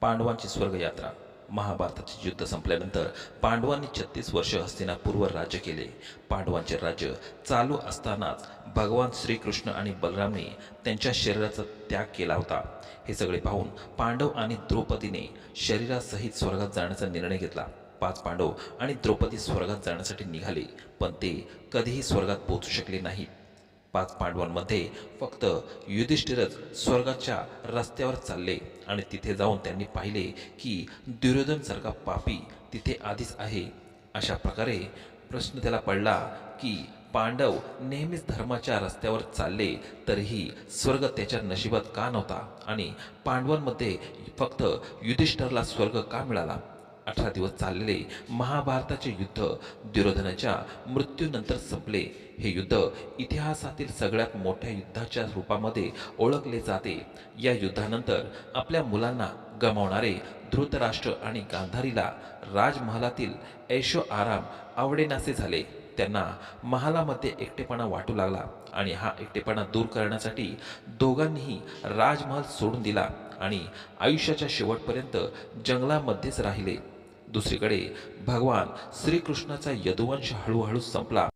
पांडवांची स्वर्गयात्रा महाभारताचे युद्ध संपल्यानंतर पांडवांनी छत्तीस वर्ष हस्तिनापूरवर राज्य केले. पांडवांचे राज्य चालू असतानाच भगवान श्रीकृष्ण आणि बलरामने त्यांच्या शरीराचा त्याग केला होता. हे सगळे पाहून पांडव आणि द्रौपदीने शरीरासहित स्वर्गात जाण्याचा निर्णय घेतला. पाच पांडव आणि द्रौपदी स्वर्गात जाण्यासाठी निघाले पण ते कधीही स्वर्गात पोहोचू शकले नाहीत. पाच पांडवांमध्ये फक्त युधिष्ठिरच स्वर्गाच्या रस्त्यावर चालले. आणि तिथे जाऊन त्यांनी पाहिले की दुर्योधनसारखा पापी तिथे आधीच आहे. अशा प्रकारे प्रश्न त्याला पडला की पांडव नेहमीच धर्माच्या रस्त्यावर चालले तरीही स्वर्ग त्याच्या नशिबात का नव्हता? आणि पांडवांमध्ये फक्त युधिष्ठरला स्वर्ग का मिळाला? अठरा दिवस चाललेले महाभारताचे युद्ध दुर्योधनाच्या मृत्यूनंतर संपले. हे युद्ध इतिहासातील सगळ्यात मोठ्या युद्धाच्या रूपामध्ये ओळखले जाते. या युद्धानंतर आपल्या मुलांना गमावणारे धृतराष्ट्र आणि गांधारीला राजमहालातील ऐशो आराम आवडेनासे झाले. त्यांना महालामध्ये एकटेपणा वाटू लागला आणि हा एकटेपणा दूर करण्यासाठी दोघांनीही राजमहाल सोडून दिला आणि आयुष्याच्या शेवटपर्यंत जंगलामध्येच राहिले. दुसरीकडे भगवान श्रीकृष्णाचा यदुवंश हळूहळू संपला.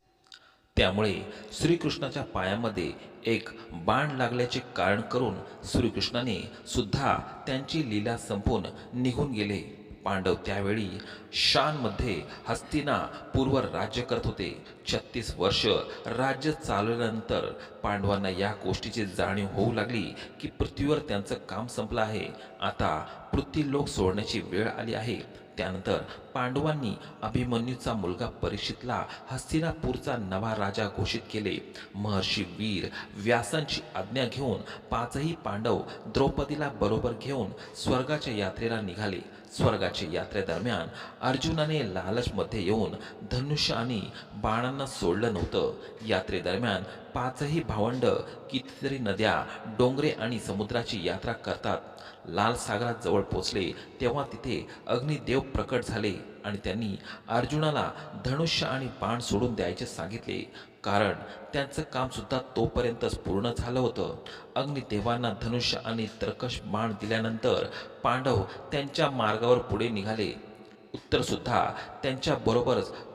त्यामुळे श्रीकृष्णाच्या पायामध्ये एक बाण लागल्याचे कारण करून श्रीकृष्णाने सुद्धा त्यांची लीला संपून निघून गेले. पांडव त्यावेळी शानमध्ये हस्तिना पूर्व राज्य करत होते. छत्तीस वर्ष राज्य चालवल्यानंतर पांडवांना या गोष्टीची जाणीव होऊ लागली की पृथ्वीवर त्यांचं काम संपलं आहे. आता पृथ्वी लोक सोडण्याची वेळ आली आहे. त्यानंतर पांडवांनी अभिमन्यूचा मुलगा परीक्षितला हस्तिनापूरचा नवा राजा घोषित केले. महर्षी वीर व्यासांची आज्ञा घेऊन पाचही पांडव द्रौपदीला बरोबर घेऊन स्वर्गाच्या यात्रेला निघाले. स्वर्गाच्या यात्रेदरम्यान अर्जुनाने लालचमध्ये येऊन धनुष्य आणि भावांना सोडलं नव्हतं. यात्रेदरम्यान पाचही भावंड कितीतरी नद्या डोंगरे आणि समुद्राची यात्रा करतात. लाल सागरात जवळ पोचले तेव्हा तिथे अग्निदेव प्रकट झाले आणि त्यांनी अर्जुनाला धनुष्य आणि बाण सोडून द्यायचे सांगितले. कारण त्यांचं काम सुद्धा तोपर्यंतच पूर्ण झालं होतं. अग्निदेवांना धनुष्य आणि तरकश बाण दिल्यानंतर पांडव त्यांच्या मार्गावर पुढे निघाले. उत्तर सुद्धा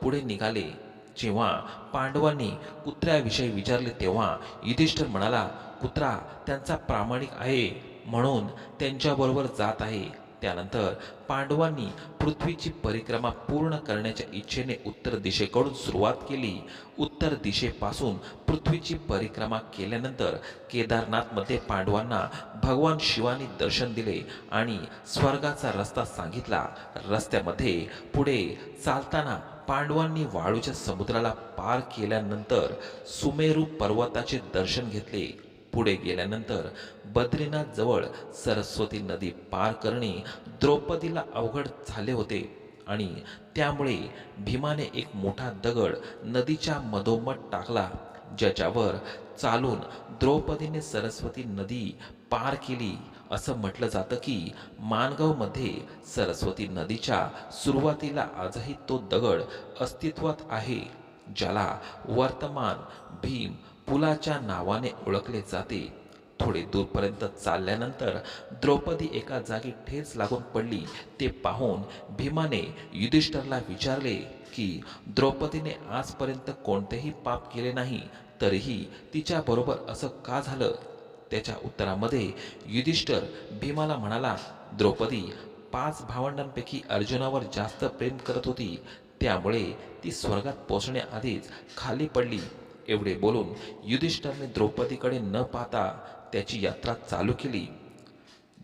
पुढे निघाले. जेव्हा पांडवांनी कुत्र्याविषयी विचारले तेव्हा युधिष्ठिर म्हणाला कुत्रा त्यांचा प्रामाणिक आहे म्हणून त्यांच्याबरोबर जात आहे. त्यानंतर पांडवांनी पृथ्वीची परिक्रमा पूर्ण करण्याच्या इच्छेने उत्तर दिशेकडून सुरुवात केली. उत्तर दिशेपासून पृथ्वीची परिक्रमा केल्यानंतर केदारनाथमध्ये पांडवांना भगवान शिवानी दर्शन दिले आणि स्वर्गाचा रस्ता सांगितला. रस्त्यामध्ये पुढे चालताना पांडवांनी वाळूच्या समुद्राला पार केल्यानंतर सुमेरू पर्वताचे दर्शन घेतले. पुढे गेल्यानंतर बद्रीनाथ जवळ सरस्वती नदी पार करणे द्रौपदीला अवघड झाले होते आणि त्यामुळे भीमाने एक मोठा दगड नदीच्या मधोमध टाकला ज्याच्यावर चालून द्रौपदीने सरस्वती नदी पार केली. असं म्हटलं जातं की माणगावमध्ये सरस्वती नदीच्या सुरुवातीला आजही तो दगड अस्तित्वात आहे ज्याला वर्तमान भीम पुलाच्या नावाने ओळखले जाते. थोडे दूरपर्यंत चालल्यानंतर द्रौपदी एका जागी ठेच लागून पडली. ते पाहून भीमाने युधिष्ठरला विचारले की द्रौपदीने आजपर्यंत कोणतेही पाप केले नाही तरीही तिच्याबरोबर असं का झालं? त्याच्या उत्तरामध्ये युधिष्ठर भीमाला म्हणाला द्रौपदी पाच भावंडांपैकी अर्जुनावर जास्त प्रेम करत होती. त्यामुळे ती स्वर्गात पोचण्याआधीच खाली पडली. एवढे बोलून युधिष्ठरने द्रौपदीकडे न पाहता त्याची यात्रा चालू केली.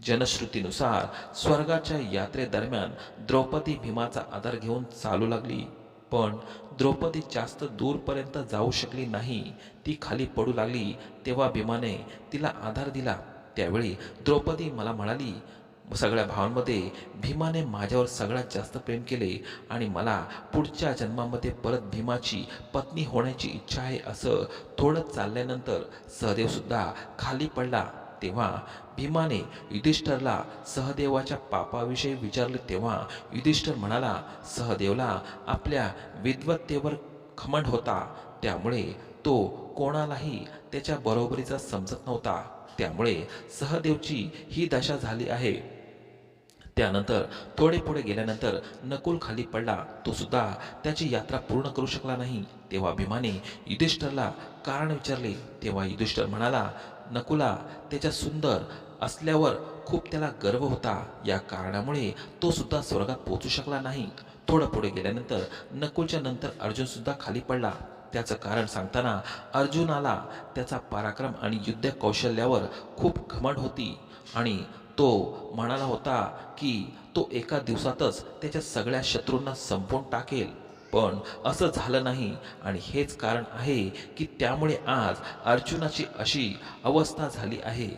जनश्रुतीनुसार स्वर्गाच्या यात्रेदरम्यान द्रौपदी भीमाचा आधार घेऊन चालू लागली. पण द्रौपदी जास्त दूरपर्यंत जाऊ शकली नाही. ती खाली पडू लागली. तेव्हा भीमाने तिला आधार दिला. त्यावेळी द्रौपदी मला म्हणाली सगळ्या भावांमध्ये भीमाने माझ्यावर सगळ्यात जास्त प्रेम केले आणि मला पुढच्या जन्मामध्ये परत भीमाची पत्नी होण्याची इच्छा आहे असं थोडं चालल्यानंतर सहदेवसुद्धा खाली पडला. तेव्हा भीमाने युधिष्ठरला सहदेवाच्या पापाविषयी विचारले तेव्हा युधिष्ठर म्हणाला सहदेवला आपल्या विद्वत्तेवर खमंड होता. त्यामुळे तो कोणालाही त्याच्या बरोबरीचा समजत नव्हता. त्यामुळे सहदेवची ही दशा झाली आहे. त्यानंतर थोडे पुढे गेल्यानंतर नकुल खाली पडला. तो सुद्धा त्याची यात्रा पूर्ण करू शकला नाही. तेव्हा भीमाने युधिष्ठरला कारण विचारले. तेव्हा युधिष्ठर म्हणाला नकुला त्याच्या सुंदर असल्यावर खूप त्याला गर्व होता. या कारणामुळे तो सुद्धा स्वर्गात पोहोचू शकला नाही. थोडं पुढे गेल्यानंतर नकुलच्या नंतर अर्जुन सुद्धा खाली पडला. त्याचं कारण सांगताना अर्जुनाला त्याचा पराक्रम आणि युद्ध कौशल्यावर खूप घमंड होती. आणि तो म्हणाला होता की तो एका दिवसातच त्याच्या सगळ्या शत्रूंना संपवून टाकेल. पण असं झालं नाही. आणि हेच कारण आहे की त्यामुळे आज अर्जुनाची अशी अवस्था झाली आहे.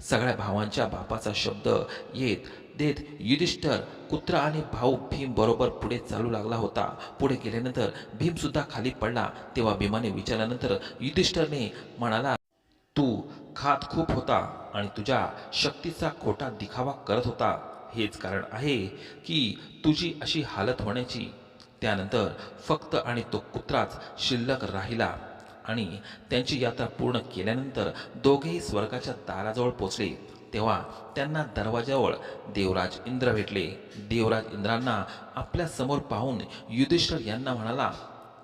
सगळ्या भावांच्या बापाचा शब्द येत देत युधिष्ठर कुत्रा आणि भाऊ भीम बरोबर पुढे चालू लागला होता. पुढे गेल्यानंतर भीमसुद्धा खाली पडला. तेव्हा भीमाने विचारल्यानंतर युधिष्ठरने म्हणाला तू खात खूप होता आणि तुझ्या शक्तीचा खोटा दिखावा करत होता. हेच कारण आहे की तुझी अशी हालत होण्याची त्यानंतर फक्त आणि तो कुत्राच शिल्लक राहिला. आणि त्यांची यात्रा पूर्ण केल्यानंतर दोघेही स्वर्गाच्या दाराजवळ पोचले. तेव्हा त्यांना दरवाजावर देवराज इंद्र भेटले. देवराज इंद्रांना आपल्यासमोर पाहून युधिष्ठर यांना म्हणाला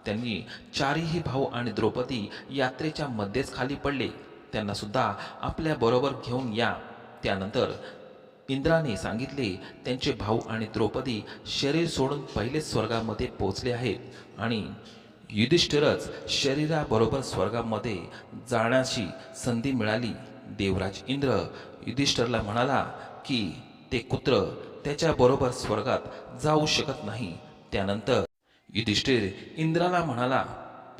त्यांनी चारही भाऊ आणि द्रौपदी यात्रेच्या मध्येच खाली पडले. त्यांना सुद्धा आपल्या बरोबर घेऊन या. त्यानंतर इंद्राने सांगितले त्यांचे भाऊ आणि द्रौपदी शरीर सोडून पहिलेच स्वर्गामध्ये पोहोचले आहेत आणि युधिष्ठिरच शरीराबरोबर स्वर्गामध्ये जाण्याची संधी मिळाली. देवराज इंद्र युधिष्ठरला म्हणाला की ते कुत्र त्याच्याबरोबर स्वर्गात जाऊ शकत नाही. त्यानंतर युधिष्ठिर इंद्राला म्हणाला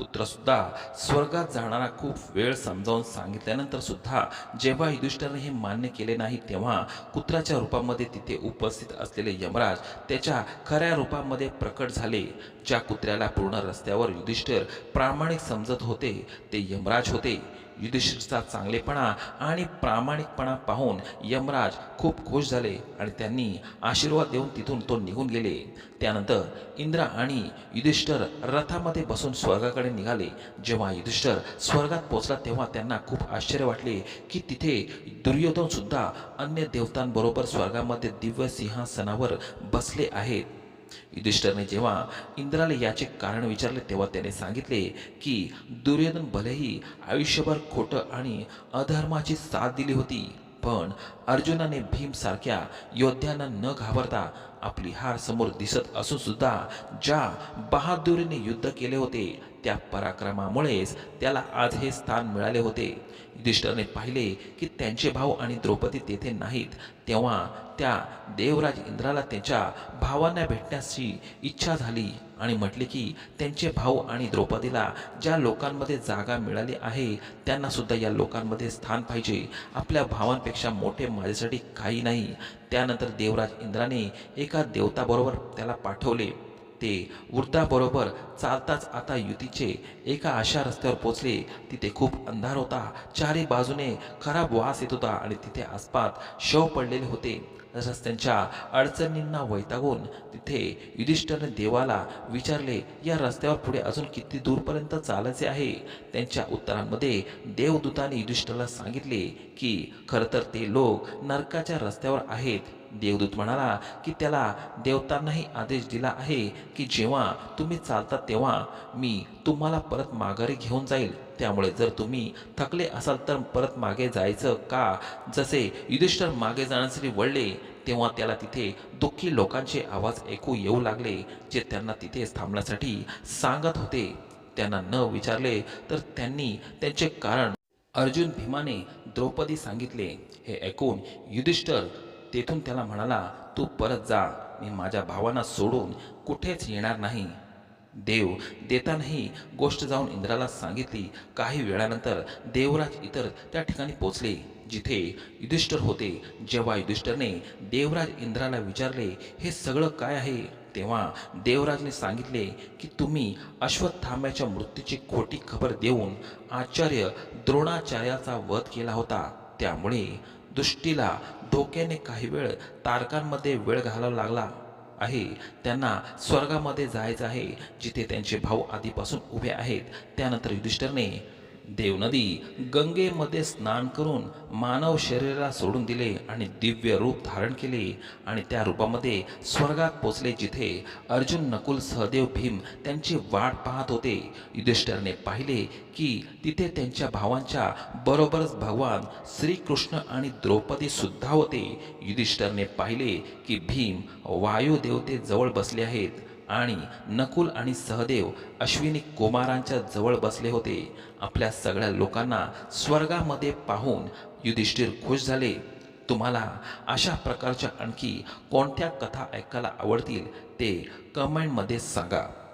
पुत्रसुद्धा स्वर्गात जाणारा खूप वेळ समजावून सांगितल्यानंतर सुद्धा जेव्हा युधिष्ठरने हे मान्य केले नाही तेव्हा कुत्राच्या रूपामध्ये तिथे उपस्थित असलेले यमराज त्याच्या खऱ्या रूपामध्ये प्रकट झाले. ज्या कुत्र्याला पूर्ण रस्त्यावर युधिष्ठिर प्रामाणिक समजत होते ते यमराज होते. युधिष्ठिरचा चांगलेपणा आणि प्रामाणिकपणा पाहून यमराज खूप खुश झाले आणि त्यांनी आशीर्वाद देऊन तिथून तो निघून गेले. त्यानंतर इंद्र आणि युधिष्ठर रथामध्ये बसून स्वर्गाकडे निघाले. जेव्हा युधिष्ठर स्वर्गात पोचला तेव्हा त्यांना खूप आश्चर्य वाटले की तिथे दुर्योधनसुद्धा अन्य देवतांबरोबर स्वर्गामध्ये दिव्य सिंहासनावर बसले आहेत. युधिष्ठरने जेव्हा इंद्राला याचे कारण विचारले तेव्हा त्याने सांगितले की दुर्योधन भलेही आयुष्यभर खोटं आणि अधर्माची साथ दिली होती पण अर्जुनाने भीमसारख्या योद्ध्यांना न घाबरता आपली हार समोर दिसत असून सुद्धा ज्या बहादुरीने युद्ध केले होते त्या पराक्रमामुळेच त्याला आज हे स्थान मिळाले होते. युधिष्ठरने पाहिले की त्यांचे भाऊ आणि द्रौपदी तेथे नाहीत तेव्हा त्या देवराज इंद्राला त्यांच्या भावांना भेटण्याची इच्छा झाली आणि म्हटले की त्यांचे भाऊ आणि द्रौपदीला ज्या लोकांमध्ये जागा मिळाली आहे त्यांनासुद्धा या लोकांमध्ये स्थान पाहिजे. आपल्या भावांपेक्षा मोठे माझ्यासाठी काही नाही. त्यानंतर देवराज इंद्राने एका देवताबरोबर त्याला पाठवले. ते वृद्धाबरोबर चालताच आता युतीचे एका अशा रस्त्यावर पोचले. तिथे खूप अंधार होता. चारी बाजूने खराब वास येत होता आणि तिथे आसपास शव पडलेले होते. रस्त्यांच्या अडचणींना वैतागून तिथे युधिष्ठरने देवाला विचारले या रस्त्यावर पुढे अजून किती दूरपर्यंत चालायचे आहे? त्यांच्या उत्तरांमध्ये देवदूताने युधिष्ठरला सांगितले की खरं तर ते लोक नरकाच्या रस्त्यावर आहेत. देवदूत म्हणाला की त्याला देवतांनाही आदेश दिला आहे की जेव्हा तुम्ही चालता तेव्हा मी तुम्हाला परत माघारी घेऊन जाईल. त्यामुळे जर तुम्ही थकले असाल तर परत मागे जायचं का? जसे युधिष्ठर मागे जाण्यासाठी वळले तेव्हा त्याला तिथे दुःखी लोकांचे आवाज ऐकू येऊ लागले जे त्यांना तिथे थांबण्यासाठी सांगत होते. त्यांना न विचारले तर त्यांनी त्यांचे कारण. अर्जुन भीमाने द्रौपदी सांगितले. हे ऐकून युधिष्ठर तेथून त्याला म्हणाला तू परत जा. मी माझ्या भावांना सोडून कुठेच येणार नाही. देव देतानाही गोष्ट जाऊन इंद्राला सांगितली. काही वेळानंतर देवराज इतर त्या ठिकाणी पोचले. जिथे युधिष्ठर होते. जेव्हा युधिष्ठरने देवराज इंद्राला विचारले हे सगळं काय आहे? तेव्हा देवराजने सांगितले की तुम्ही अश्वत्थाम्याच्या मृत्यूची खोटी खबर देऊन आचार्य द्रोणाचार्याचा वध केला होता. त्यामुळे दृष्टीला धोक्याने काही वेळ तारकांमध्ये वेळ घालावा लागला आहे. त्यांना स्वर्गामध्ये जायचं आहे. जिथे त्यांचे भाऊ आधीपासून उभे आहेत त्यानंतर युधिष्ठरने देवनदी गंगेमध्ये स्नान करून मानव शरीराला सोडून दिले आणि दिव्य रूप धारण केले आणि त्या रूपामध्ये स्वर्गात पोचले जिथे अर्जुन नकुल सहदेव भीम त्यांची वाट पाहत होते. युधिष्ठरने पाहिले की तिथे त्यांच्या भावांच्या बरोबरच भगवान श्रीकृष्ण आणि द्रौपदी सुद्धा होते. युधिष्ठरने पाहिले की भीम वायू देवते जवळ बसले आहेत. आणि नकुल आणि सहदेव अश्विनी कुमारांच्या जवळ बसले होते. आपल्या सगळ्या लोकांना स्वर्गामध्ये पाहून युधिष्ठिर खुश झाले. तुम्हाला अशा प्रकारच्या आणखी कोणत्या कथा ऐकायला आवडतील ते कमेंटमध्ये सांगा.